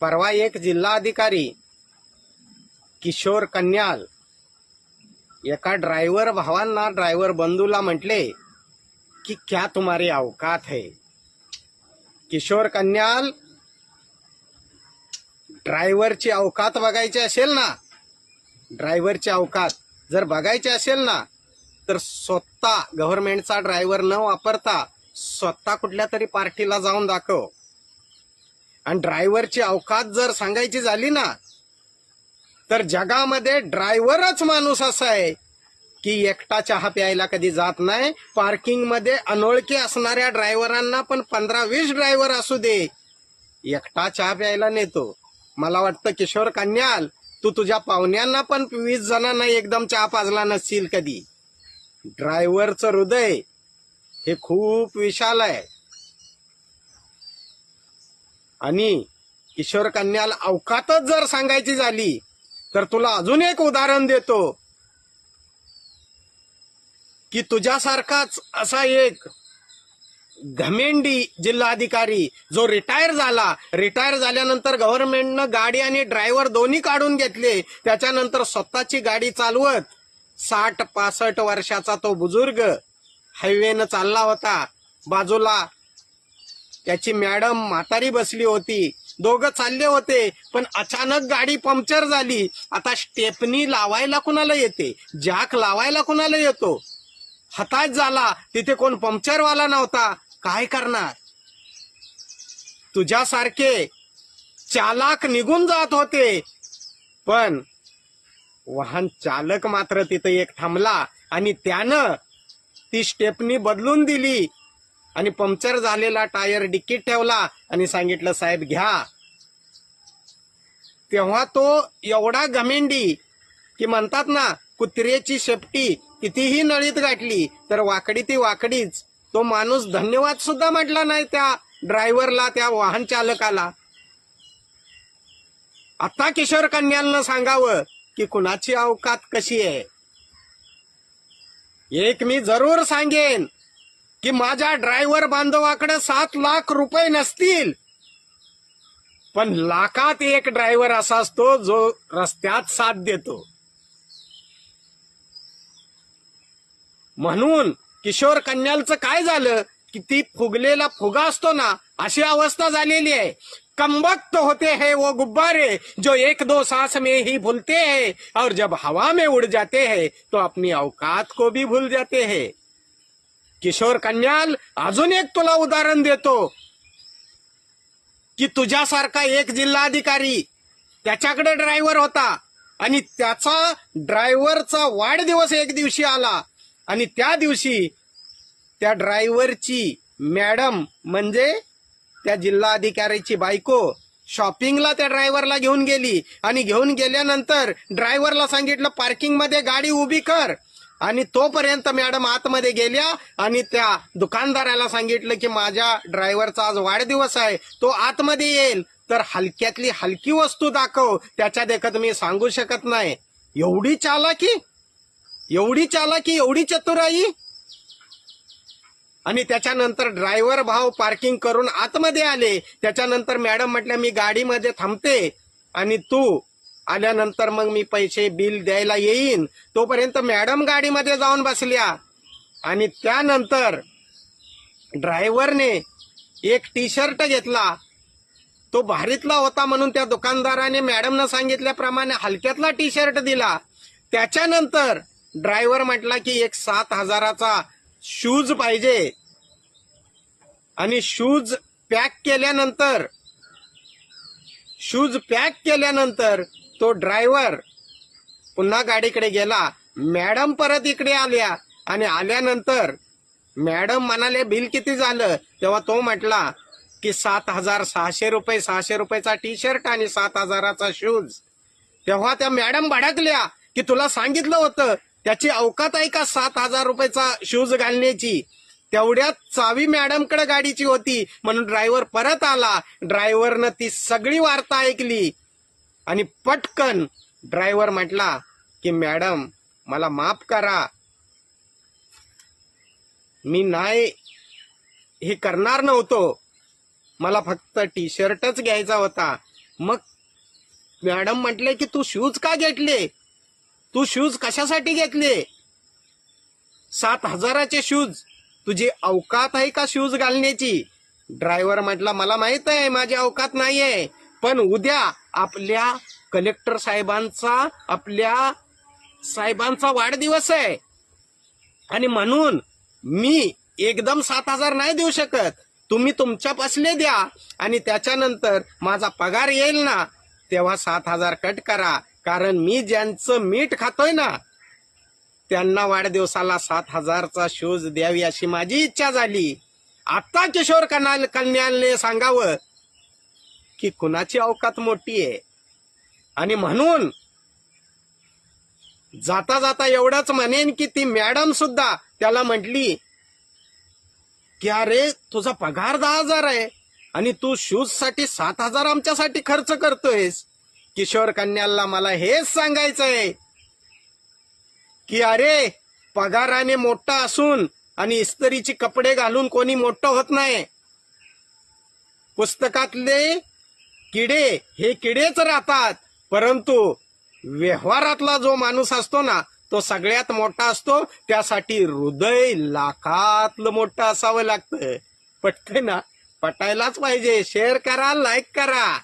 परवा एक जिल्हाधिकारी किशोर कन्याल एका ड्रायव्हर भावांना ड्रायव्हर बंधूला म्हटले की क्या तुम्हारी अवकात है? किशोर कन्याल ड्रायव्हरची अवकात बघायची असेल ना? ड्रायव्हरची अवकात जर बघायची असेल ना तर स्वतः गव्हर्नमेंटचा ड्रायव्हर न वापरता स्वतः कुठल्या तरी पार्टीला जाऊन दाखव. आणि ड्रायव्हरची अवकात जर सांगायची झाली ना तर जगामध्ये ड्रायव्हरच माणूस असा आहे की एकटा चहा प्यायला कधी जात नाही. पार्किंगमध्ये अनोळखी असणाऱ्या ड्रायव्हरांना पण पंधरा वीस ड्रायव्हर असू दे. एकटा चहा प्यायला नेतो. मला वाटतं किशोर कन्याल तू तुझ्या पाहुण्यांना पण वीस जणांना एकदम चहा पाजला नसशील कधी. ड्रायव्हरचं हृदय हे खूप विशाल आहे. आणि किशोर कन्याला अवकातच जर सांगायची झाली तर तुला अजून एक उदाहरण देतो. की तुझ्यासारखाच असा एक घमेंडी जिल्हाधिकारी जो रिटायर झाला रिटायर झाल्यानंतर गव्हर्नमेंटनं गाडी आणि ड्रायव्हर दोन्ही काढून घेतले त्याच्यानंतर स्वतःची गाडी चालवत साठ पासष्ट वर्षाचा तो बुजुर्ग हायवेनं चालला होता. बाजूला त्याची मॅडम म्हातारी बसली होती. दोघं चालले होते पण अचानक गाडी पंक्चर झाली. आता स्टेपनी लावायला कुणाला येते? जॅक लावायला कुणाला येतो? हताश झाला. तिथे कोण पंक्चरवाला नव्हता. काय करणार? तुझ्यासारखे चालक निघून जात होते. पण वाहन चालक मात्र तिथे एक थांबला आणि त्यानं ती स्टेपनी बदलून दिली. आणि पंक्चर झालेला टायर डिक्कीत ठेवला आणि सांगितलं साहेब घ्या. तेव्हा तो एवढा घमेंडी की म्हणतात ना कुत्र्याची शेपटी कितीही नळीत गाठली तर वाकडी ती वाकडीच. तो माणूस धन्यवाद सुद्धा म्हटला नाही त्या ड्रायव्हरला त्या वाहन चालकाला. आता किशोर कन्यांना सांगावं की कुणाची अवकात कशी आहे? एक मी जरूर सांगेन. की माझ्या ड्रायव्हर बांधवाकडे सात लाख रुपये नसतील. पण लाखात एक ड्रायव्हर असा असतो जो रस्त्यात साथ देतो. म्हणून किशोर कन्यालचं काय झालं की ती फुगलेला फुगा असतो ना अशी अवस्था झालेली आहे. कमबख्त होते हैं वो गुब्बारे जो एक दो सांस में ही भूलते हैं और जब हवा में उड़ जाते हैं तो अपनी औकात को भी भूल जाते हैं. किशोर कन्याल अजून एक तुला उदाहरण देतो. की तुझ्यासारखा एक जिल्हाधिकारी त्याच्याकडे ड्रायव्हर होता आणि त्याचा ड्रायव्हरचा वाढदिवस एक दिवशी आला आणि त्या दिवशी त्या ड्रायव्हरची मॅडम म्हणजे त्या जिल्हाधिकाऱ्याची बायको शॉपिंगला त्या ड्रायव्हरला घेऊन गेली आणि घेऊन गेल्यानंतर ड्रायव्हरला सांगितलं पार्किंगमध्ये गाडी उभी कर. आणि तोपर्यंत मॅडम आतमध्ये गेल्या आणि त्या दुकानदाराला सांगितलं की माझ्या ड्रायव्हरचा आज वाढदिवस आहे तो आतमध्ये येईल. तर हलक्यातली हलकी वस्तू दाखव त्याच्या देखत मी सांगू शकत नाही. एवढी चालाकी? एवढी चालाकी एवढी चतुराई? आणि त्याच्यानंतर ड्रायव्हर भाव पार्किंग करून आतमध्ये आले. त्याच्यानंतर मॅडम म्हटल्या मी गाडीमध्ये थांबते आणि तू आल्यानंतर मग मी पैसे बिल द्यायला येईन. तोपर्यंत मॅडम गाडीमध्ये जाऊन बसल्या. आणि त्यानंतर ड्रायव्हरने एक टी शर्ट घेतला. तो भारीतला होता म्हणून त्या दुकानदाराने मॅडमनं सांगितल्याप्रमाणे हलक्यातला टी शर्ट दिला. त्याच्यानंतर ड्रायव्हर म्हटला की एक सात हजाराचा शूज पाहिजे. आणि शूज पॅक केल्यानंतर शूज पॅक केल्यानंतर तो ड्रायव्हर पुन्हा गाडीकडे गेला. मॅडम परत इकडे आल्या आणि आल्यानंतर मॅडम म्हणाले बिल किती झालं? तेव्हा तो म्हटला की सात हजार सहाशे रुपये सहाशे रुपयाचा टी शर्ट आणि सात हजाराचा शूज तेव्हा त्या मॅडम भडकल्या की तुला सांगितलं होतं त्याची अवकात आहे का सात हजार रुपयाचा शूज घालण्याची? तेवढ्यात चावी मॅडमकडे गाडीची होती. म्हणून ड्रायव्हर परत आला. ड्रायव्हरनं ती सगळी वार्ता ऐकली. आणि पटकन ड्रायव्हर म्हटला की मॅडम मला माफ करा. मी नाही हे करणार नव्हतो. मला फक्त टी शर्टच घ्यायचा होता. मग मॅडम म्हटले की तू शूज का घेतले? तू शूज कशासाठी घेतले? सात हजाराचे शूज. तुझी अवकात आहे का शूज घालण्याची? ड्रायव्हर म्हटला मला माहीत आहे माझी अवकात नाहीये. पण उद्या आपल्या कलेक्टर साहेबांचा आपल्या साहेबांचा वाढदिवस आहे. आणि म्हणून मी एकदम सात हजार नाही देऊ शकत. तुम्ही तुमच्या पसले द्या. आणि त्याच्यानंतर माझा पगार येईल ना तेव्हा सात हजार कट करा. कारण मी ज्यांचं मीठ खातोय ना त्यांना वाढदिवसाला सात हजारचा शूज द्यावी अशी माझी इच्छा झाली. आता किशोर कनाल कल्याणने सांगावं की कुणाची अवकात मोठी आहे? आणि म्हणून जाता जाता एवढंच म्हणेन की ती मॅडम सुद्धा त्याला म्हटली की अरे तुझा पगार दहा हजार आहे आणि तू शूजसाठी सात हजार आमच्यासाठी खर्च करतोयस. किशोर कन्याला मला हेच सांगायचंय की अरे पगाराने मोठा असून आणि इस्त्रीची कपडे घालून कोणी मोठं होत नाही. पुस्तकातले किडे हे किडेच राहतात. परंतु व्यवहारातला जो माणूस असतो ना तो सगळ्यात मोठा असतो. त्यासाठी हृदय लाखातलं मोठं असावं लागतं. पटतंय ना? पटायलाच पाहिजे. शेअर करा लाईक करा.